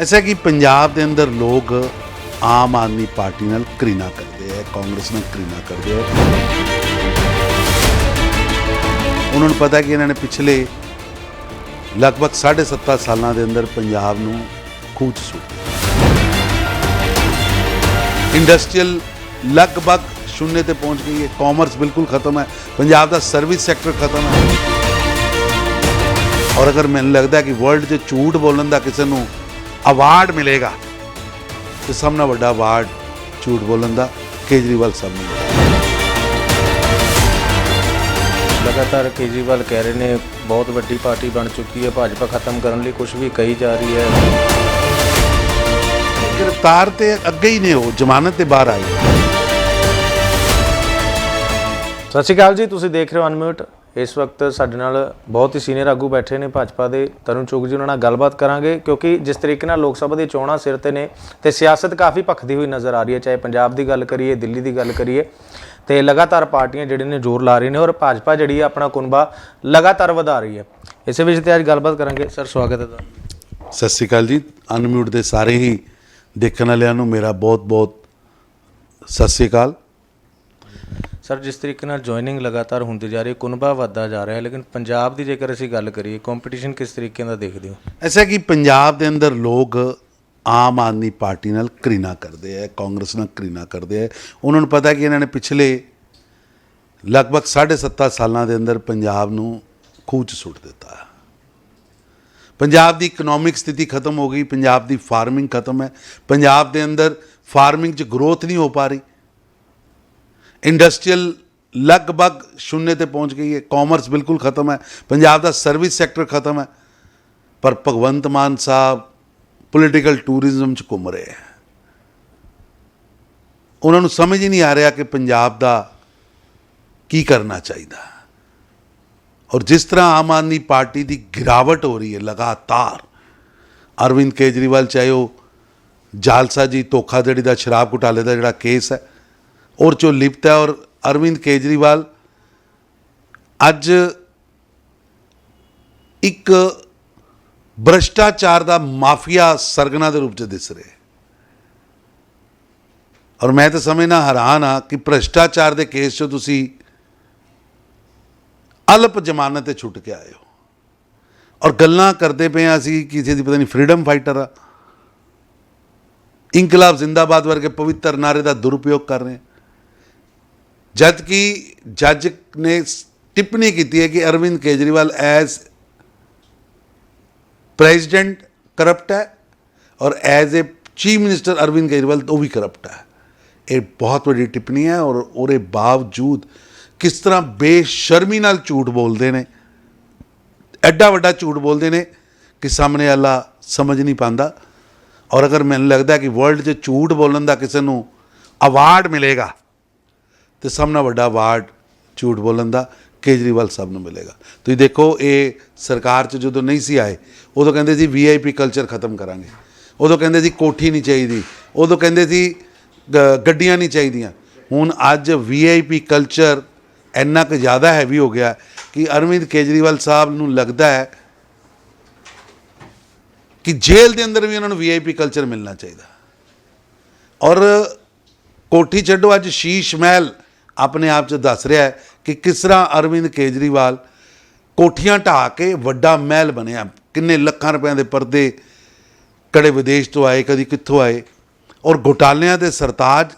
ਐਸਾ ਕਿ ਪੰਜਾਬ ਦੇ ਅੰਦਰ ਲੋਕ ਆਮ ਆਦਮੀ ਪਾਰਟੀ ਨਾਲ ਕਰੀਨਾ ਕਰਦੇ ਆ, ਕਾਂਗਰਸ ਨਾਲ ਕਰੀਨਾ ਕਰਦੇ ਆ। ਉਹਨਾਂ ਨੂੰ ਪਤਾ ਕਿ ਇਹਨਾਂ ਨੇ ਪਿਛਲੇ ਲਗਭਗ 7.5 ਸਾਲਾਂ ਦੇ ਅੰਦਰ ਪੰਜਾਬ ਨੂੰ ਖੂਚ ਸੁੱਟ ਇੰਡਸਟਰੀਅਲ ਲਗਭਗ ਸ਼ੂਨਯ ਤੇ ਪਹੁੰਚ ਗਈ ਹੈ। ਕਾਮਰਸ ਬਿਲਕੁਲ ਖਤਮ ਹੈ। ਪੰਜਾਬ ਦਾ ਸਰਵਿਸ ਸੈਕਟਰ ਖਤਮ ਹੈ। ਔਰ ਅਗਰ ਮੈਨੂੰ ਲੱਗਦਾ ਕਿ ਵਰਲਡ 'ਚ ਝੂਠ ਬੋਲਣ ਦਾ ਕਿਸੇ ਨੂੰ ਅਵਾਰਡ ਮਿਲੇਗਾ ਤੇ ਸਭ ਨਾਲੋਂ ਵੱਡਾ ਅਵਾਰਡ ਝੂਠ ਬੋਲਣ ਦਾ ਕੇਜਰੀਵਾਲ ਸਾਹਿਬ ਨੂੰ ਲਗਾਤਾਰ ਕੇਜਰੀਵਾਲ ਕਹਿ ਰਹੇ ਨੇ ਬਹੁਤ ਵੱਡੀ ਪਾਰਟੀ ਬਣ ਚੁੱਕੀ ਹੈ ਭਾਜਪਾ ਖਤਮ ਕਰਨ ਲਈ ਕੁਝ ਵੀ ਕਹੀ ਜਾ ਰਹੀ ਹੈ ਗ੍ਰਿਫਤਾਰ ਤੇ ਅੱਗੇ ਹੀ ਨੇ ਉਹ ਜ਼ਮਾਨਤ ਤੇ ਬਾਹਰ ਆਏ ਸਤਿ ਸ਼੍ਰੀ ਅਕਾਲ ਜੀ ਤੁਸੀਂ ਦੇਖ ਰਹੇ ਹੋ ਅਨਮਿਊਟ ਇਸ ਵਕਤ ਸਾਡੇ ਨਾਲ ਬਹੁਤ ਹੀ ਸੀਨੀਅਰ ਆਗੂ ਬੈਠੇ ਨੇ ਭਾਜਪਾ ਦੇ, ਤਰੁਣ ਚੁਗ ਜੀ, ਉਹਨਾਂ ਨਾਲ ਗੱਲਬਾਤ ਕਰਾਂਗੇ, ਕਿਉਂਕਿ ਜਿਸ ਤਰੀਕੇ ਨਾਲ ਲੋਕ ਸਭਾ ਦੀ ਚੋਣਾਂ ਸਿਰ ਤੇ ਨੇ ਤੇ ਸਿਆਸਤ ਕਾਫੀ ਭਖਦੀ ਹੋਈ ਨਜ਼ਰ ਆ ਰਹੀ ਹੈ, ਚਾਹੇ ਪੰਜਾਬ ਦੀ ਗੱਲ ਕਰੀਏ, ਦਿੱਲੀ ਦੀ ਗੱਲ ਕਰੀਏ, ਤੇ ਲਗਾਤਾਰ ਪਾਰਟੀਆਂ ਜਿਹੜੀਆਂ ਨੇ ਜ਼ੋਰ ਲਾ ਰਹੀ ਨੇ ਔਰ ਭਾਜਪਾ ਜਿਹੜੀ ਹੈ ਆਪਣਾ ਕੁਨਬਾ ਲਗਾਤਾਰ ਵਧਾ ਰਹੀ ਹੈ। ਇਸੇ ਵਿੱਚ ਤੇ ਅੱਜ ਗੱਲਬਾਤ ਕਰਾਂਗੇ। ਸਰ, ਸਵਾਗਤ ਹੈ ਤੁਹਾਡਾ। ਸਤਿ ਸ਼੍ਰੀ ਅਕਾਲ ਜੀ। ਅਨਮਿਊਟ ਦੇ ਸਾਰੇ ਹੀ ਦੇਖਣ ਵਾਲਿਆਂ ਨੂੰ ਮੇਰਾ ਬਹੁਤ ਬਹੁਤ ਸਤਿ ਸ਼੍ਰੀ ਅਕਾਲ। ਸਰ, ਜਿਸ ਤਰੀਕੇ ਨਾਲ ਜੁਆਇਨਿੰਗ ਲਗਾਤਾਰ ਹੁੰਦੀ ਜਾ ਰਹੀ ਹੈ, ਕੁਨਬਾ ਵੱਧਦਾ ਜਾ ਰਿਹਾ ਹੈ, ਲੇਕਿਨ ਪੰਜਾਬ ਦੀ ਜੇਕਰ ਅਸੀਂ ਗੱਲ ਕਰੀਏ ਕੰਪੀਟੀਸ਼ਨ ਕਿਸ ਤਰੀਕੇ ਦਾ ਦੇਖਦੇ ਹੋ? ਐਸਾ ਕਿ ਪੰਜਾਬ ਦੇ ਅੰਦਰ ਲੋਕ ਆਮ ਆਦਮੀ ਪਾਰਟੀ ਨਾਲ ਘ੍ਰਿਣਾ ਕਰਦੇ ਆ, ਕਾਂਗਰਸ ਨਾਲ ਘ੍ਰਿਣਾ ਕਰਦੇ ਆ। ਉਹਨਾਂ ਨੂੰ ਪਤਾ ਕਿ ਇਹਨਾਂ ਨੇ ਪਿਛਲੇ ਲਗਭਗ 7.5 ਸਾਲਾਂ ਦੇ ਅੰਦਰ ਪੰਜਾਬ ਨੂੰ ਖੂਚ ਸੁੱਟ ਦਿੱਤਾ। ਪੰਜਾਬ ਦੀ ਇਕਨੋਮਿਕ ਸਥਿਤੀ ਖਤਮ ਹੋ ਗਈ, ਪੰਜਾਬ ਦੀ ਫਾਰਮਿੰਗ ਖਤਮ ਹੈ। ਪੰਜਾਬ ਦੇ ਅੰਦਰ ਫਾਰਮਿੰਗ 'ਚ ਗਰੋਥ ਨਹੀਂ ਹੋ ਪਾ ਰਹੀ। ਇੰਡਸਟਰੀਅਲ ਲਗਭਗ ਸ਼ੂਨਯ ਤੇ ਪਹੁੰਚ ਗਈ ਹੈ ਕਾਮਰਸ ਬਿਲਕੁਲ ਖਤਮ ਹੈ ਪੰਜਾਬ ਦਾ ਸਰਵਿਸ ਸੈਕਟਰ ਖਤਮ ਹੈ ਪਰ ਭਗਵੰਤ ਮਾਨ ਸਾਹਿਬ ਪੋਲੀਟੀਕਲ ਟੂਰਿਜ਼ਮ ਚ ਘੁੰਮ ਰਹੇ ਹੈ ਉਹਨਾਂ ਨੂੰ ਸਮਝ ਹੀ ਨਹੀਂ ਆ ਰਿਹਾ ਕਿ ਪੰਜਾਬ ਦਾ ਕੀ ਕਰਨਾ ਚਾਹੀਦਾ ਔਰ ਜਿਸ ਤਰ੍ਹਾਂ ਆਮ ਆਦਮੀ ਪਾਰਟੀ ਦੀ ਗਿਰਾਵਟ ਹੋ ਰਹੀ ਹੈ ਲਗਾਤਾਰ ਅਰਵਿੰਦ ਕੇਜਰੀਵਾਲ ਚਾਹੇ ਉਹ ਜਾਲਸਾ ਜੀ ਧੋਖਾਧੜੀ ਦਾ ਸ਼ਰਾਬ ਘੁਟਾਲੇ ਦਾ ਜਿਹੜਾ ਕੇਸ ਹੈ ਔਰ ਚੋ ਲਿਪਤ ਹੈ ਔਰ ਅਰਵਿੰਦ ਕੇਜਰੀਵਾਲ ਅੱਜ ਇੱਕ ਭ੍ਰਸ਼ਟਾਚਾਰ ਦਾ ਮਾਫੀਆ ਸਰਗਨਾ ਦੇ ਰੂਪ 'ਚ ਦਿਸ ਰਿਹਾ ਹੈ। ਔਰ ਮੈਂ ਤਾਂ ਸਮਝਣਾ ਹੈਰਾਨ ਆ ਕਿ ਭ੍ਰਸ਼ਟਾਚਾਰ ਦੇ ਕੇਸ 'ਚ ਤੁਸੀਂ ਅਲਪ ਜ਼ਮਾਨਤ ਤੇ ਛੁੱਟ ਕੇ ਆਏ ਹੋ। ਔਰ ਗੱਲਾਂ ਕਰਦੇ ਪਏ ਹਾਂ ਅਸੀਂ ਕਿਸੇ ਦੀ ਪਤਾ ਨਹੀਂ ਫਰੀडम ਫਾਈਟਰ ਆ। ਇਨਕਲਾਬ ਜ਼ਿੰਦਾਬਾਦ ਵਰਗੇ ਪਵਿੱਤਰ ਨਾਰੇ ਦਾ ਦੁਰਉਪਯੋਗ ਕਰ ਰਹੇ ਹਾਂ। ਜਦ ਕਿ ਜੱਜ ਨੇ ਟਿੱਪਣੀ ਕੀਤੀ ਹੈ ਕਿ Arvind Kejriwal as president corrupt ਹੈ ਔਰ as a chief minister Arvind Kejriwal ਉਹ ਵੀ ਕਰਪਟ ਹੈ। ਇਹ ਬਹੁਤ ਵੱਡੀ ਟਿੱਪਣੀ ਹੈ ਔਰ ਉਹਦੇ ਬਾਵਜੂਦ ਕਿਸ ਤਰ੍ਹਾਂ ਬੇਸ਼ਰਮੀ ਨਾਲ ਝੂਠ ਬੋਲਦੇ ਨੇ, ਐਡਾ ਵੱਡਾ ਝੂਠ ਬੋਲਦੇ ਨੇ ਕਿ ਸਾਹਮਣੇ ਵਾਲਾ ਸਮਝ ਨਹੀਂ ਪਾਉਂਦਾ। ਔਰ ਅਗਰ ਮੈਨੂੰ ਲੱਗਦਾ ਕਿ ਵਰਲਡ 'ਚ ਝੂਠ ਬੋਲਣ ਦਾ ਕਿਸੇ ਨੂੰ ਅਵਾਰਡ ਮਿਲੇਗਾ ਤੇ ਸਭ ਨਾਲ ਵੱਡਾ ਵਾਰਡ ਝੂਠ ਬੋਲਣ ਦਾ ਕੇਜਰੀਵਾਲ ਸਾਹਿਬ ਨੂੰ ਮਿਲੇਗਾ। ਤੁਸੀਂ ਦੇਖੋ, ਇਹ ਸਰਕਾਰ 'ਚ ਜਦੋਂ ਨਹੀਂ ਸੀ ਆਏ, ਉਦੋਂ ਕਹਿੰਦੇ ਸੀ ਵੀਆਈਪੀ ਕਲਚਰ ਖਤਮ ਕਰਾਂਗੇ। ਉਦੋਂ ਕਹਿੰਦੇ ਸੀ ਕੋਠੀ ਨਹੀਂ ਚਾਹੀਦੀ। ਉਦੋਂ ਕਹਿੰਦੇ ਸੀ ਗੱਡੀਆਂ ਨਹੀਂ ਚਾਹੀਦੀਆਂ। ਹੁਣ ਅੱਜ ਵੀਆਈਪੀ ਕਲਚਰ ਇੰਨਾ ਕੁ ਜ਼ਿਆਦਾ ਹੈਵੀ ਹੋ ਗਿਆ ਕਿ ਅਰਵਿੰਦ ਕੇਜਰੀਵਾਲ ਸਾਹਿਬ ਨੂੰ ਲੱਗਦਾ ਹੈ ਕਿ ਜੇਲ੍ਹ ਦੇ ਅੰਦਰ ਵੀ ਉਹਨਾਂ ਨੂੰ ਵੀਆਈਪੀ ਕਲਚਰ ਮਿਲਣਾ ਚਾਹੀਦਾ। ਔਰ ਕੋਠੀ ਛੱਡੋ, ਅੱਜ ਸ਼ੀਸ਼ ਮਹਿਲ ਆਪਣੇ ਆਪ 'ਚ ਦੱਸ ਰਿਹਾ ਹੈ ਕਿ ਕਿਸ ਤਰ੍ਹਾਂ ਅਰਵਿੰਦ ਕੇਜਰੀਵਾਲ ਕੋਠੀਆਂ ਢਾਹ ਕੇ ਵੱਡਾ ਮਹਿਲ ਬਣਿਆ, ਕਿੰਨੇ ਲੱਖਾਂ ਰੁਪਏ ਦੇ ਪਰਦੇ ਕੜੇ ਵਿਦੇਸ਼ ਤੋਂ ਆਏ, ਕਦੀ ਕਿੱਥੋਂ ਆਏ। ਔਰ ਘੁਟਾਲਿਆਂ ਦੇ ਸਰਤਾਜ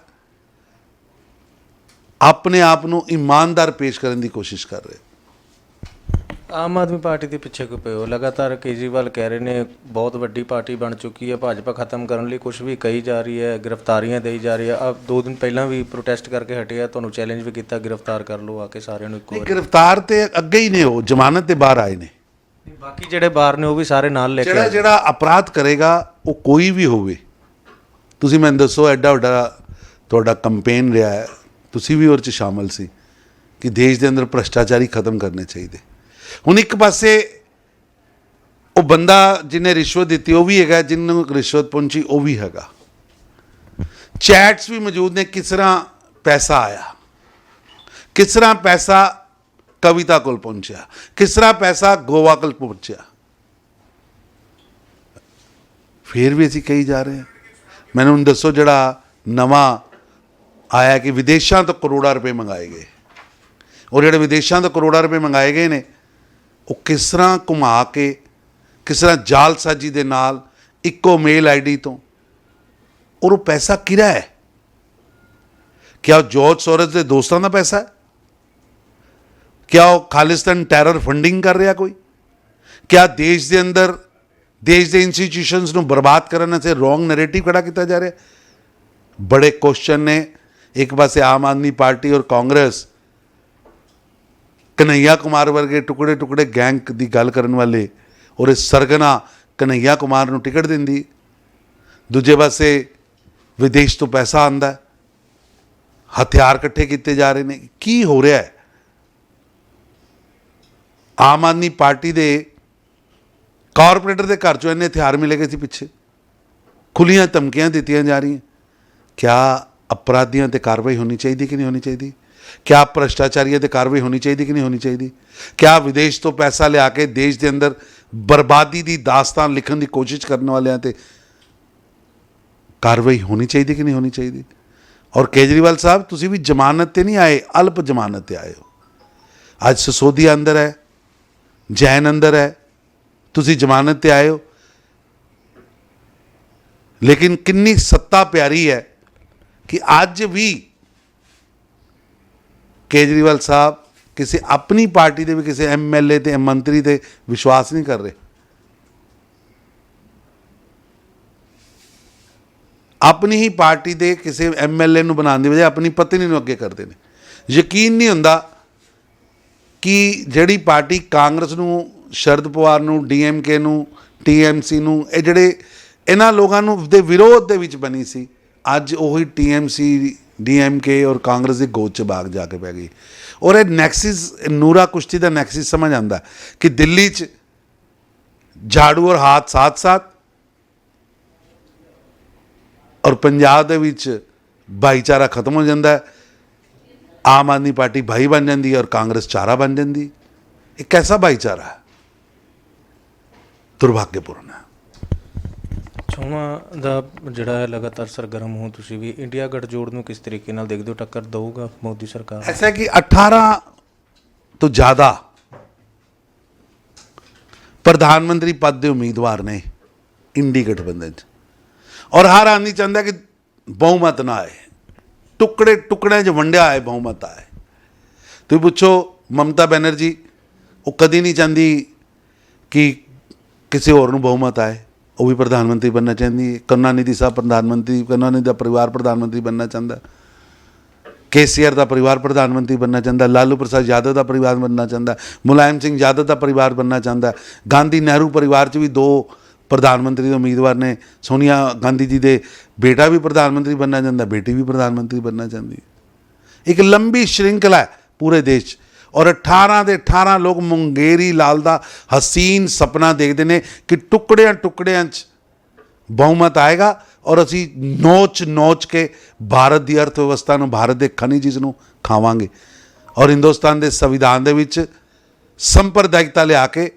ਆਪਣੇ ਆਪ ਨੂੰ ਇਮਾਨਦਾਰ ਪੇਸ਼ ਕਰਨ ਦੀ ਕੋਸ਼ਿਸ਼ ਕਰ ਰਹੇ। ਆਮ ਆਦਮੀ ਪਾਰਟੀ ਦੇ ਪਿੱਛੇ ਕਿਉਂ ਪਏ ਹੋ? ਲਗਾਤਾਰ ਕੇਜਰੀਵਾਲ ਕਹਿ ਰਹੇ ਨੇ ਬਹੁਤ ਵੱਡੀ ਪਾਰਟੀ ਬਣ ਚੁੱਕੀ ਹੈ ਭਾਜਪਾ ਖਤਮ ਕਰਨ ਲਈ ਕੁਝ ਵੀ ਕਹੀ ਜਾ ਰਹੀ ਹੈ ਗ੍ਰਿਫਤਾਰੀਆਂ ਦੇਈ ਜਾ ਰਹੀ ਹੈ। ਆ ਦੋ ਦਿਨ ਪਹਿਲਾਂ ਵੀ ਪ੍ਰੋਟੈਸਟ ਕਰਕੇ ਹਟੇ ਆ ਤੁਹਾਨੂੰ ਚੈਲੰਜ ਵੀ ਕੀਤਾ ਗ੍ਰਿਫਤਾਰ ਕਰ ਲਓ ਆ ਕੇ ਸਾਰਿਆਂ ਨੂੰ ਇੱਕੋ ਵਾਰੀ। ਗ੍ਰਿਫਤਾਰ ਤੇ ਅੱਗੇ ਹੀ ਨੇ ਉਹ ਜ਼ਮਾਨਤ ਤੇ ਬਾਹਰ ਆਏ ਨੇ। ਬਾਕੀ ਜਿਹੜੇ ਬਾਹਰ ਨੇ ਉਹ ਵੀ ਸਾਰੇ ਨਾਲ ਲੈ ਕੇ ਜਿਹੜਾ ਜਿਹੜਾ ਅਪਰਾਧ ਕਰੇਗਾ ਉਹ ਕੋਈ ਵੀ ਹੋਵੇ। ਤੁਸੀਂ ਮੈਨੂੰ ਦੱਸੋ ਐਡਾ ਵੱਡਾ ਤੁਹਾਡਾ ਕੰਪੇਨ ਰਿਹਾ ਹੈ ਤੁਸੀਂ ਵੀ ਉਹਦੇ ਚ ਸ਼ਾਮਲ ਸੀ ਕਿ ਦੇਸ਼ ਦੇ ਅੰਦਰ ਭ੍ਰਸ਼ਟਾਚਾਰੀ ਖਤਮ ਕਰਨੇ ਚਾਹੀਦੇ। ਹੁਣ ਇੱਕ ਪਾਸੇ ਉਹ ਬੰਦਾ ਜਿਹਨੇ ਰਿਸ਼ਵਤ ਦਿੱਤੀ, ਉਹ ਵੀ ਹੈਗਾ, ਜਿਹਨੂੰ ਰਿਸ਼ਵਤ ਪਹੁੰਚੀ, ਉਹ ਵੀ ਹੈਗਾ। ਚੈਟਸ ਵੀ ਮੌਜੂਦ ਨੇ, ਕਿਸ ਤਰ੍ਹਾਂ ਪੈਸਾ ਆਇਆ? ਕਿਸ ਤਰ੍ਹਾਂ ਪੈਸਾ ਕਵਿਤਾ ਕੋਲ ਪਹੁੰਚਿਆ? ਕਿਸ ਤਰ੍ਹਾਂ ਪੈਸਾ ਗੋਵਾ ਕੋਲ ਪਹੁੰਚਿਆ? ਫਿਰ ਵੀ ਅਸੀਂ ਕਹੀ ਜਾ ਰਹੇ ਹਾਂ। ਮੈਨੂੰ ਹੁਣ ਦੱਸੋ ਜਿਹੜਾ ਨਵਾਂ ਆਇਆ ਕਿ ਵਿਦੇਸ਼ਾਂ ਤੋਂ ਕਰੋੜਾਂ ਰੁਪਏ ਮੰਗਾਏ ਗਏ। ਔਰ ਜਿਹੜੇ ਵਿਦੇਸ਼ਾਂ ਤੋਂ ਕਰੋੜਾਂ ਰੁਪਏ ਮੰਗਾਏ ਗਏ ਨੇ ਉਹ ਕਿਸ ਤਰ੍ਹਾਂ ਘੁਮਾ ਕੇ, ਕਿਸ ਤਰ੍ਹਾਂ ਜਾਲਸਾਜੀ ਦੇ ਨਾਲ ਇੱਕੋ ਮੇਲ ਆਈਡੀ ਤੋਂ, ਔਰ ਉਹ ਪੈਸਾ ਕਿਹਦਾ ਹੈ? ਕਿਆ ਉਹ ਜੋਰਜ ਸੋਰਸ ਦੇ ਦੋਸਤਾਂ ਦਾ ਪੈਸਾ ਹੈ? ਕਿਆ ਉਹ ਖਾਲਿਸਤਾਨ ਟੈਰਰ ਫੰਡਿੰਗ ਕਰ ਰਿਹਾ ਕੋਈ? ਕਿਆ ਦੇਸ਼ ਦੇ ਅੰਦਰ, ਦੇਸ਼ ਦੇ ਇੰਸਟੀਟਿਊਸ਼ਨਸ ਨੂੰ ਬਰਬਾਦ ਕਰਨ ਵਾਸਤੇ ਰੋਂਗ ਨੈਰੇਟਿਵ ਖੜਾ ਕੀਤਾ ਜਾ ਰਿਹਾ? ਬੜੇ ਕੁਐਸਚਨ ਨੇ। ਇੱਕ ਪਾਸੇ ਆਮ ਆਦਮੀ ਪਾਰਟੀ ਔਰ ਕਾਂਗਰਸ ਕਨਈਆ ਕੁਮਾਰ ਵਰਗੇ ਟੁਕੜੇ ਟੁਕੜੇ ਗੈਂਗ ਦੀ ਗੱਲ ਕਰਨ ਵਾਲੇ ਔਰ ਇਹ ਸਰਗਨਾ ਕਨਈਆ ਕੁਮਾਰ ਨੂੰ ਟਿਕਟ ਦਿੰਦੀ। ਦੂਜੇ ਪਾਸੇ ਵਿਦੇਸ਼ ਤੋਂ ਪੈਸਾ ਆਂਦਾ ਹਥਿਆਰ ਇਕੱਠੇ ਕੀਤੇ ਜਾ ਰਹੇ ਨੇ। ਕੀ ਹੋ ਰਿਹਾ ਹੈ? ਆਮ ਆਦਮੀ ਪਾਰਟੀ ਦੇ ਕਾਰਪੋਰੇਟਰ ਦੇ ਘਰ ਚੋਂ ਇੰਨੇ ਹਥਿਆਰ ਮਿਲੇ ਗਏ ਸੀ ਪਿੱਛੇ। ਖੁੱਲੀਆਂ ਧਮਕੀਆਂ ਦਿੱਤੀਆਂ ਜਾ ਰਹੀਆਂ। ਕਿਆ ਅਪਰਾਧੀਆਂ ਤੇ ਕਾਰਵਾਈ ਹੋਣੀ ਚਾਹੀਦੀ ਕਿ ਨਹੀਂ ਹੋਣੀ ਚਾਹੀਦੀ? ਕਿਆ ਭ੍ਰਸ਼ਟਾਚਾਰੀਆਂ ਤੇ ਕਾਰਵਾਈ ਹੋਣੀ ਚਾਹੀਦੀ ਕਿ ਨਹੀਂ ਹੋਣੀ ਚਾਹੀਦੀ ਕਿਆ ਵਿਦੇਸ਼ ਤੋਂ ਪੈਸਾ ਲਿਆ ਕੇ ਦੇਸ਼ ਦੇ ਅੰਦਰ ਬਰਬਾਦੀ ਦੀ ਦਾਸਤਾਨ ਲਿਖਣ ਦੀ ਕੋਸ਼ਿਸ਼ ਕਰਨ ਵਾਲਿਆਂ ਤੇ ਕਾਰਵਾਈ ਹੋਣੀ ਚਾਹੀਦੀ ਕਿ ਨਹੀਂ ਹੋਣੀ ਚਾਹੀਦੀ ਔਰ ਕੇਜਰੀਵਾਲ ਸਾਹਿਬ ਤੁਸੀਂ ਵੀ ਜ਼ਮਾਨਤ ਤੇ ਨਹੀਂ ਆਏ ਅਲਪ ਜ਼ਮਾਨਤ ਤੇ ਆਏ ਹੋ ਅੱਜ ਸਸੋਦੀਆ ਅੰਦਰ ਹੈ ਜੈਨ ਅੰਦਰ ਹੈ ਤੁਸੀਂ ਜ਼ਮਾਨਤ ਤੇ ਆਏ ਹੋ ਲੇਕਿਨ ਕਿੰਨੀ ਸੱਤਾ ਪਿਆਰੀ ਹੈ ਕਿ ਅੱਜ ਵੀ ਕੇਜਰੀਵਾਲ ਸਾਹਿਬ ਕਿਸੇ ਆਪਣੀ ਪਾਰਟੀ ਦੇ ਵੀ ਕਿਸੇ ਐਮਐਲਏ ਤੇ ਮੰਤਰੀ ਤੇ ਵਿਸ਼ਵਾਸ ਨਹੀਂ ਕਰ ਰਹੇ। ਆਪਣੀ ਹੀ ਪਾਰਟੀ ਦੇ ਕਿਸੇ ਐਮਐਲਏ ਨੂੰ ਬਣਾਉਣ ਦੀ ਬਜਾਏ ਆਪਣੀ ਪਤਨੀ ਨੂੰ ਅੱਗੇ ਕਰਦੇ ਨੇ। ਯਕੀਨ ਨਹੀਂ ਹੁੰਦਾ ਕਿ ਜਿਹੜੀ ਪਾਰਟੀ ਕਾਂਗਰਸ ਨੂੰ, ਸ਼ਰਦ ਪਵਾਰ ਨੂੰ ਡੀਐਮਕੇ ਨੂੰ ਟੀਐਮਸੀ ਨੂੰ, ਇਹ ਜਿਹੜੇ ਇਹਨਾਂ ਲੋਕਾਂ ਨੂੰ ਦੇ ਵਿਰੋਧ ਦੇ ਵਿੱਚ ਬਣੀ ਸੀ, ਅੱਜ ਉਹੀ ਟੀਐਮਸੀ ਡੀਐਮਕੇ ਔਰ ਕਾਂਗਰਸ ਦੇ ਗੋਦ ਚ ਬਾਗ ਜਾ ਕੇ ਪੈ ਗਈ। ਔਰ ਇਹ ਨੈਕਸਿਸ, ਨੂਰਾ ਕੁਸ਼ਤੀ ਦਾ ਨੈਕਸਿਸ ਸਮਝ ਆਂਦਾ ਕਿ ਦਿੱਲੀ ਚ ਝਾੜੂ ਔਰ ਹਾਥ ਸਾਥ ਸਾਥ ਔਰ ਪੰਜਾਬ ਦੇ ਵਿੱਚ ਭਾਈਚਾਰਾ ਖਤਮ ਹੋ ਜਾਂਦਾ ਹੈ। ਆਮ ਆਦਮੀ ਪਾਰਟੀ ਭਾਈ ਬਣ ਜਾਂਦੀ ਹੈ ਔਰ ਕਾਂਗਰਸ ਚਾਰਾ ਬਣ ਜਾਂਦੀ ਇਹ ਕੈਸਾ ਭਾਈਚਾਰਾ ਹੈ? ਦੁਰਭਾਗਯਪੂਰਨ ਹੈ। ਚੋਣਾਂ ਦਾ ਜਿਹੜਾ ਹੈ ਲਗਾਤਾਰ ਸਰਗਰਮ ਹੋ ਤੁਸੀਂ ਵੀ ਇੰਡੀਆ ਗੱਠਜੋੜ ਨੂੰ ਕਿਸ ਤਰੀਕੇ ਨਾਲ ਦੇਖਦੇ ਹੋ ਟੱਕਰ ਦਊਗਾ ਮੋਦੀ ਸਰਕਾਰ ऐसा है कि 18 ਤੋਂ ਜ਼ਿਆਦਾ ਪ੍ਰਧਾਨ ਮੰਤਰੀ ਪਦ ਦੇ ਉਮੀਦਵਾਰ ਨੇ ਇੰਡੀ ਗਠਬੰਧਨ ਚ ਔਰ ਹਰ ਆਦਮੀ ਚਾਹੁੰਦਾ ਕਿ ਬਹੁਮਤ ਨਾ ਆਏ ਟੁਕੜੇ ਟੁਕੜਿਆਂ 'ਚ ਵੰਡਿਆ ਆਏ ਬਹੁਮਤ ਆਏ ਤੁਸੀਂ ਪੁੱਛੋ ਮਮਤਾ ਬੈਨਰਜੀ ਉਹ ਕਦੀ ਨਹੀਂ ਚਾਹੁੰਦੀ ਕਿ ਕਿਸੇ ਹੋਰ ਨੂੰ ਬਹੁਮਤ ਆਏ ਉਹ ਵੀ ਪ੍ਰਧਾਨ ਮੰਤਰੀ ਬਣਨਾ ਚਾਹੁੰਦੀ ਹੈ। ਕਰੁਣਾਨਿਧੀ ਸਾਹਿਬ ਪ੍ਰਧਾਨ ਮੰਤਰੀ ਕਰੁਣਾਨਿਧੀ ਦਾ ਪਰਿਵਾਰ ਪ੍ਰਧਾਨ ਮੰਤਰੀ ਬਣਨਾ ਚਾਹੁੰਦਾ। ਕੇਸੀਆਰ ਦਾ ਪਰਿਵਾਰ ਪ੍ਰਧਾਨ ਮੰਤਰੀ ਬਣਨਾ ਚਾਹੁੰਦਾ। ਲਾਲੂ ਪ੍ਰਸਾਦ ਯਾਦਵ ਦਾ ਪਰਿਵਾਰ ਬਣਨਾ ਚਾਹੁੰਦਾ। ਮੁਲਾਇਮ ਸਿੰਘ ਯਾਦਵ ਦਾ ਪਰਿਵਾਰ ਬਣਨਾ ਚਾਹੁੰਦਾ। ਗਾਂਧੀ ਨਹਿਰੂ ਪਰਿਵਾਰ 'ਚ ਵੀ ਦੋ ਪ੍ਰਧਾਨ ਮੰਤਰੀ ਦੇ ਉਮੀਦਵਾਰ ਨੇ। ਸੋਨੀਆ ਗਾਂਧੀ ਜੀ ਦੇ ਬੇਟਾ ਵੀ ਪ੍ਰਧਾਨ ਮੰਤਰੀ ਬਣਨਾ ਚਾਹੁੰਦਾ। ਬੇਟੀ ਵੀ ਪ੍ਰਧਾਨ ਮੰਤਰੀ ਬਣਨਾ ਚਾਹੁੰਦੀ ਹੈ। ਇੱਕ ਲੰਬੀ ਸ਼੍ਰਿੰਖਲਾ ਪੂਰੇ ਦੇਸ਼ 'ਚ। ਔਰ 18 ਦੇ 18 ਲੋਕ ਮੁੰਗੇਰੀ ਲਾਲ ਦਾ ਹਸੀਨ ਸੁਪਨਾ ਦੇਖਦੇ ਨੇ ਕਿ ਟੁਕੜਿਆਂ ਟੁਕੜਿਆਂ 'ਚ ਬਹੁਮਤ ਆਏਗਾ ਔਰ ਅਸੀਂ ਨੋਚ ਨੋਚ ਕੇ ਭਾਰਤ ਦੀ ਅਰਥ ਵਿਵਸਥਾ ਨੂੰ, ਭਾਰਤ ਦੇ ਖਣਿਜ ਨੂੰ ਖਾਵਾਂਗੇ। ਔਰ ਹਿੰਦੁਸਤਾਨ ਦੇ ਸੰਵਿਧਾਨ ਦੇ ਵਿੱਚ ਸੰਪਰਦਾਇਕਤਾ ਲਿਆ ਕੇ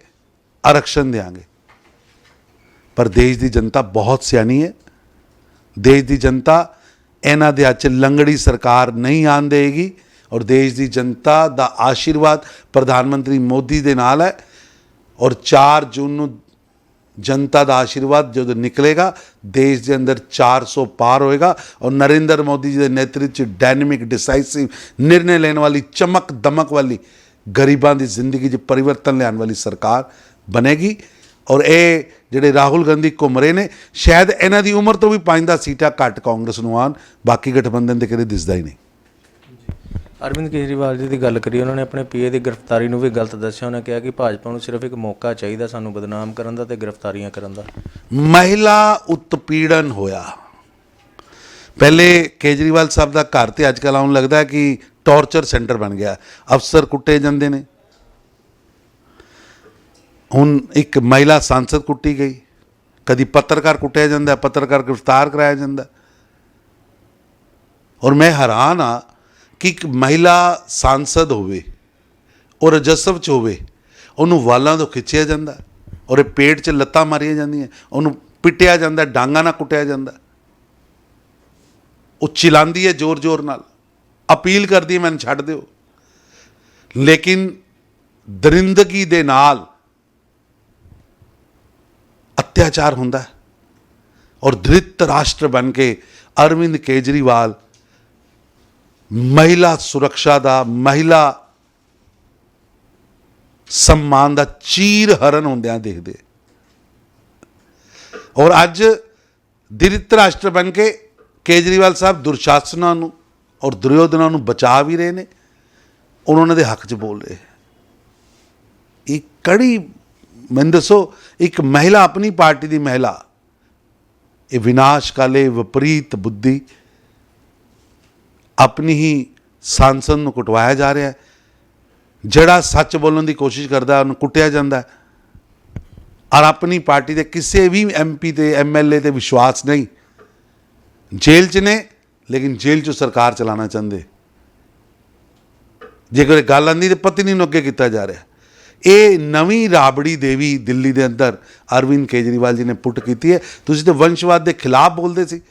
ਆਰਕਸ਼ਣ ਦੇਾਂਗੇ ਪਰ ਦੇਸ਼ ਦੀ ਜਨਤਾ ਬਹੁਤ ਸਿਆਣੀ ਹੈ। ਦੇਸ਼ ਦੀ ਜਨਤਾ ਇਹਨਾਂ ਦੇ ਹੱਥ ਲੰਗੜੀ ਸਰਕਾਰ ਨਹੀਂ ਆਉਣ ਦੇਗੀ ਔਰ ਦੇਸ਼ ਦੀ ਜਨਤਾ ਦਾ ਆਸ਼ੀਰਵਾਦ ਪ੍ਰਧਾਨ ਮੰਤਰੀ ਮੋਦੀ ਦੇ ਨਾਲ ਹੈ। ਔਰ 4 ਜੂਨ ਨੂੰ ਜਨਤਾ ਦਾ ਆਸ਼ੀਰਵਾਦ ਜਦੋਂ ਨਿਕਲੇਗਾ, ਦੇਸ਼ ਦੇ ਅੰਦਰ 400 ਪਾਰ ਹੋਏਗਾ ਔਰ ਨਰਿੰਦਰ ਮੋਦੀ ਜੀ ਦੇ ਨੇਤਰਤਵ ਚ ਡਾਇਨਾਮਿਕ, ਡਿਸਾਈਸਿਵ ਨਿਰਣੇ ਲੈਣ ਵਾਲੀ, ਚਮਕ ਦਮਕ ਵਾਲੀ, ਗਰੀਬਾਂ ਦੀ ਜ਼ਿੰਦਗੀ 'ਚ ਪਰਿਵਰਤਨ ਲਿਆਉਣ ਵਾਲੀ ਸਰਕਾਰ ਬਣੇਗੀ। ਔਰ ਇਹ ਜਿਹੜੇ ਰਾਹੁਲ ਗਾਂਧੀ ਘੁੰਮ ਰਹੇ ਨੇ, ਸ਼ਾਇਦ ਇਹਨਾਂ ਦੀ ਉਮਰ ਤੋਂ ਵੀ 5-10 ਸੀਟਾਂ ਘੱਟ ਕਾਂਗਰਸ ਨੂੰ ਆਉਣ, ਬਾਕੀ ਗਠਬੰਧਨ ਦੇ ਕਦੇ ਦਿਸਦਾ ਹੀ ਨਹੀਂ। ਅਰਵਿੰਦ ਕੇਜਰੀਵਾਲ ਜੀ ਦੀ ਗੱਲ ਕਰੀ ਉਹਨਾਂ ਨੇ ਆਪਣੇ ਪੀਏ ਦੀ ਗ੍ਰਿਫਤਾਰੀ ਨੂੰ ਵੀ ਗਲਤ ਦੱਸਿਆ। ਉਹਨਾਂ ਕਿਹਾ ਕਿ ਭਾਜਪਾ ਨੂੰ ਸਿਰਫ ਇੱਕ ਮੌਕਾ ਚਾਹੀਦਾ ਸਾਨੂੰ ਬਦਨਾਮ ਕਰਨ ਦਾ ਤੇ ਗ੍ਰਿਫਤਾਰੀਆਂ ਕਰਨ ਦਾ। ਮਹਿਲਾ ਉਤਪੀੜਨ ਹੋਇਆ। ਪਹਿਲੇ ਕੇਜਰੀਵਾਲ ਸਾਹਿਬ ਦਾ ਘਰ ਤੇ ਅੱਜ ਕੱਲ੍ਹ ਆਉਣ ਲੱਗਦਾ ਕਿ ਟੌਰਚਰ ਸੈਂਟਰ ਬਣ ਗਿਆ। ਅਫਸਰ ਕੁੱਟੇ ਜਾਂਦੇ ਨੇ। ਹੁਣ ਇੱਕ ਮਹਿਲਾ ਸੰਸਦ ਕੁੱਟੀ ਗਈ। ਕਦੀ ਪੱਤਰਕਾਰ ਕੁੱਟਿਆ ਜਾਂਦਾ, ਪੱਤਰਕਾਰ ਗ੍ਰਿਫਤਾਰ ਕਰਾਇਆ ਜਾਂਦਾ। ਔਰ ਮੈਂ ਹੈਰਾਨ ਆ ਕਿ ਇੱਕ ਮਹਿਲਾ ਸੰਸਦ ਹੋਵੇ ਉਹ ਰਜਸਵ ਚ ਹੋਵੇ, ਉਹਨੂੰ ਵਾਲਾਂ ਤੋਂ ਖਿੱਚਿਆ ਜਾਂਦਾ, ਔਰ ਇਹ ਪੇਟ 'ਚ ਲੱਤਾਂ ਮਾਰੀਆਂ ਜਾਂਦੀਆਂ, ਉਹਨੂੰ ਪਿੱਟਿਆ ਜਾਂਦਾ, ਡਾਂਗਾ ਨਾਲ ਕੁੱਟਿਆ ਜਾਂਦਾ। ਉਹ ਚਿਲਾਉਂਦੀ ਹੈ ਜ਼ੋਰ-ਜ਼ੋਰ ਨਾਲ, ਅਪੀਲ ਕਰਦੀ ਹੈ ਮੈਨੂੰ ਛੱਡ ਦਿਓ। ਲੇਕਿਨ ਦਰਿੰਦਗੀ ਦੇ ਨਾਲ ਅਤਿਆਚਾਰ ਹੁੰਦਾ ਔਰ ਧ੍ਰਿਤ ਰਾਸ਼ਟਰ ਬਣ ਕੇ ਅਰਵਿੰਦ ਕੇਜਰੀਵਾਲ ਮਹਿਲਾ ਸੁਰੱਖਿਆ ਦਾ, ਮਹਿਲਾ ਸਨਮਾਨ ਦਾ ਚੀਰ ਹਰਨ ਹੁੰਦਿਆਂ ਦੇਖਦੇ। ਔਰ ਅੱਜ ਦਰਿਤ ਰਾਸ਼ਟਰ ਬਣ ਕੇ ਕੇਜਰੀਵਾਲ ਸਾਹਿਬ ਦੁਰਸ਼ਾਸਨਾਂ ਨੂੰ ਔਰ ਦੁਰਯੋਧਨਾਂ ਨੂੰ ਬਚਾ ਵੀ ਰਹੇ ਨੇ। ਉਹਨਾਂ ਦੇ ਹੱਕ 'ਚ ਬੋਲ ਰਹੇ। ਇਹ ਕੜੀ, ਮੈਨੂੰ ਦੱਸੋ, ਇੱਕ ਮਹਿਲਾ, ਆਪਣੀ ਪਾਰਟੀ ਦੀ ਮਹਿਲਾ, ਇਹ ਵਿਨਾਸ਼ ਕਾਲੇ ਵਿਪਰੀਤ ਬੁੱਧੀ ਆਪਣੀ ਹੀ ਸਾਂਸਦ ਨੂੰ ਕੁਟਵਾਇਆ ਜਾ ਰਿਹਾ ਹੈ। ਜਿਹੜਾ ਸੱਚ ਬੋਲਣ ਦੀ ਕੋਸ਼ਿਸ਼ ਕਰਦਾ ਉਹਨੂੰ ਕੁੱਟਿਆ ਜਾਂਦਾ ਹੈ। ਔਰ ਆਪਣੀ ਪਾਰਟੀ ਦੇ ਕਿਸੇ ਵੀ ਐਮਪੀ ਤੇ ਐਮਐਲਏ ਤੇ ਵਿਸ਼ਵਾਸ ਨਹੀਂ। ਜੇਲ੍ਹ 'ਚ ਨੇ, ਲੇਕਿਨ ਜੇਲ੍ਹ 'ਚੋਂ ਸਰਕਾਰ ਚਲਾਉਣਾ ਚਾਹੁੰਦੇ। ਜੇ ਕੋਈ ਗੱਲ ਆਂਦੀ ਤੇ ਪਤਨੀ ਨੂੰ ਅੱਗੇ ਕੀਤਾ ਜਾ ਰਿਹਾ ਇਹ ਨਵੀਂ ਰਾਬੜੀ ਦੇਵੀ ਦਿੱਲੀ ਦੇ ਅੰਦਰ ਅਰਵਿੰਦ ਕੇਜਰੀਵਾਲ ਜੀ ਨੇ ਪੁੱਟ ਕੀਤੀ ਹੈ। ਤੁਸੀਂ ਤਾਂ ਵੰਸ਼ਵਾਦ ਦੇ ਖਿਲਾਫ ਬੋਲਦੇ ਸੀ।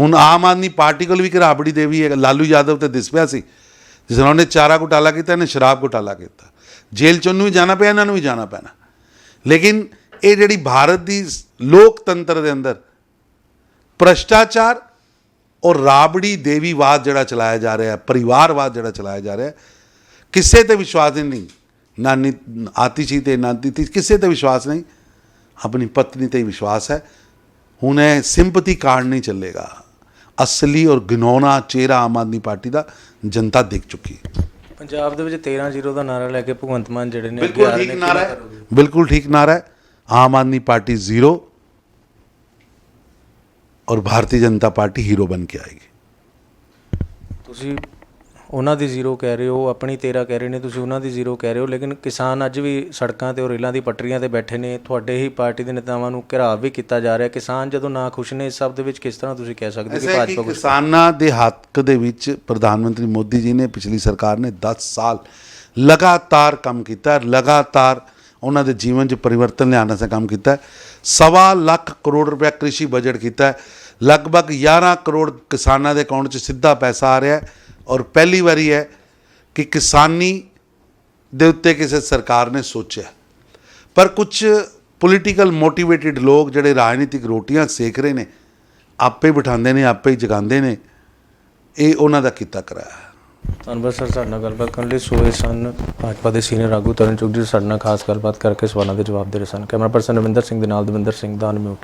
ਹੁਣ ਆਮ ਆਦਮੀ ਪਾਰਟੀ ਕੋਲ ਵੀ ਇੱਕ ਰਾਬੜੀ ਦੇਵੀ ਹੈ, ਲਾਲੂ ਯਾਦਵ ਤੇ ਦਿਸ ਪਿਆ ਸੀ। ਜਿਸ ਨਾਲ ਉਹਨੇ ਚਾਰਾ ਘੁਟਾਲਾ ਕੀਤਾ, ਇਹਨੇ ਸ਼ਰਾਬ ਘੁਟਾਲਾ ਕੀਤਾ। ਜੇਲ੍ਹ ਚ ਉਹਨੂੰ ਵੀ ਜਾਣਾ ਪਿਆ, ਇਹਨਾਂ ਨੂੰ ਵੀ ਜਾਣਾ ਪੈਣਾ। ਲੇਕਿਨ ਇਹ ਜਿਹੜੀ ਭਾਰਤ ਦੀ ਲੋਕਤੰਤਰ ਦੇ ਅੰਦਰ ਭ੍ਰਸ਼ਟਾਚਾਰ ਔਰ ਰਾਬੜੀ ਦੇਵੀਵਾਦ ਜਿਹੜਾ ਚਲਾਇਆ ਜਾ ਰਿਹਾ ਹੈ ਪਰਿਵਾਰਵਾਦ ਜਿਹੜਾ ਚਲਾਇਆ ਜਾ ਰਿਹਾ ਹੈ ਕਿਸੇ ਤੇ ਵਿਸ਼ਵਾਸ ਨਹੀਂ। ਨਾ ਨੀ ਆਤਿਸ਼ੀ ਤੇ ਨਾ ਤਿਥੀ, ਕਿਸੇ ਤੇ ਵਿਸ਼ਵਾਸ ਨਹੀਂ। ਆਪਣੀ ਪਤਨੀ ਤੇ ਵਿਸ਼ਵਾਸ ਹੈ। ਹੁਣ ਇਹ ਸਿੰਪਥੀ ਕਾਰਡ ਨਹੀਂ ਚੱਲੇਗਾ। ਅਸਲੀ ਔਰ ਗਿਨੌਣਾ ਚਿਹਰਾ ਆਮ ਆਦਮੀ ਪਾਰਟੀ ਦਾ ਜਨਤਾ ਦੇਖ ਚੁੱਕੀ ਹੈ। ਪੰਜਾਬ ਦੇ ਵਿੱਚ 13-0 ਦਾ ਨਾਰਾ ਲੈ ਕੇ ਭਗਵੰਤ ਮਾਨ ਜਿਹੜੇ ਨੇ ਬਿਲਕੁਲ ਠੀਕ ਨਾਰਾ ਹੈ? ਬਿਲਕੁਲ ਠੀਕ ਨਾਰਾ ਹੈ। ਆਮ ਆਦਮੀ ਪਾਰਟੀ ਜ਼ੀਰੋ ਔਰ ਭਾਰਤੀ ਜਨਤਾ ਪਾਰਟੀ ਹੀਰੋ ਬਣ ਕੇ ਆਏਗੀ। ਤੁਸੀਂ ਉਹਨਾਂ ਦੀ ਜ਼ੀਰੋ ਕਹਿ ਰਹੇ ਹੋ ਆਪਣੀ 13 ਕਹਿ ਰਹੇ ਨੇ ਤੁਸੀਂ ਉਹਨਾਂ ਦੀ ਜ਼ੀਰੋ ਕਹਿ ਰਹੇ ਹੋ ਲੇਕਿਨ ਕਿਸਾਨ ਅੱਜ ਵੀ ਸੜਕਾਂ ਤੇ ਔਰ ਰੇਲਾਂ ਦੀ ਪਟੜੀਆਂ ਤੇ ਬੈਠੇ ਨੇ ਤੁਹਾਡੇ ਹੀ ਪਾਰਟੀ ਦੇ ਨੇਤਾਵਾਂ ਨੂੰ ਘਿਰਾਵ ਵੀ ਕੀਤਾ ਜਾ ਰਿਹਾ ਕਿਸਾਨ ਜਦੋਂ ਨਾ ਖੁਸ਼ ਨੇ ਇਸ ਸਭ ਦੇ ਵਿੱਚ ਕਿਸ ਤਰ੍ਹਾਂ ਤੁਸੀਂ ਕਹਿ ਸਕਦੇ ਕਿ ਭਾਜਪਾ ਕਿਸਾਨਾਂ ਦੇ ਹੱਕ ਦੇ ਵਿੱਚ ਪ੍ਰਧਾਨ ਮੰਤਰੀ ਮੋਦੀ ਜੀ ਨੇ ਪਿਛਲੀ ਸਰਕਾਰ ਨੇ 10 ਸਾਲ ਲਗਾਤਾਰ ਕੰਮ ਕੀਤਾ ਲਗਾਤਾਰ ਉਹਨਾਂ ਦੇ ਜੀਵਨ 'ਚ ਪਰਿਵਰਤਨ ਲਿਆਉਣ ਦਾ ਕੰਮ ਕੀਤਾ। ਸਵਾ ਲੱਖ ਕਰੋੜ ਰੁਪਏ ਕ੍ਰਿਸ਼ੀ ਬਜਟ ਕੀਤਾ। ਲਗਭਗ 11 ਕਰੋੜ ਕਿਸਾਨਾਂ ਦੇ ਅਕਾਊਂਟ 'ਚ ਸਿੱਧਾ ਪੈਸਾ ਆ ਰਿਹਾ ਹੈ ਔਰ ਪਹਿਲੀ ਵਾਰੀ ਹੈ ਕਿ ਕਿਸਾਨੀ ਦੇ ਉੱਤੇ ਕਿਸੇ ਸਰਕਾਰ ਨੇ ਸੋਚਿਆ। ਪਰ ਕੁਝ ਪੋਲੀਟੀਕਲ ਮੋਟੀਵੇਟਿਡ ਲੋਕ ਜਿਹੜੇ ਰਾਜਨੀਤਿਕ ਰੋਟੀਆਂ ਸੇਕ ਰਹੇ ਨੇ, ਆਪੇ ਬਿਠਾਉਂਦੇ ਨੇ, ਆਪੇ ਹੀ ਜਗਾਉਂਦੇ ਨੇ, ਇਹ ਉਹਨਾਂ ਦਾ ਕੀਤਾ ਕਰਾਇਆ। ਧੰਨਵਾਦ ਸਰ, ਸਾਡੇ ਨਾਲ ਗੱਲਬਾਤ ਕਰਨ ਲਈ। ਸੋਏ ਸਨ ਭਾਜਪਾ ਦੇ ਸੀਨੀਅਰ ਆਗੂ ਤਰਨ ਚੁਗ ਜੀ, ਸਾਡੇ ਨਾਲ ਖਾਸ ਗੱਲਬਾਤ ਕਰਕੇ ਸਵਾਲਾਂ ਦੇ ਜਵਾਬ ਦੇ ਰਹੇ ਸਨ। ਕੈਮਰਾ ਪਰਸਨ ਰਵਿੰਦਰ ਸਿੰਘ ਦੇ ਨਾਲ ਦਵਿੰਦਰ ਸਿੰਘ ਦਾ ਅਨਮਿਊਟ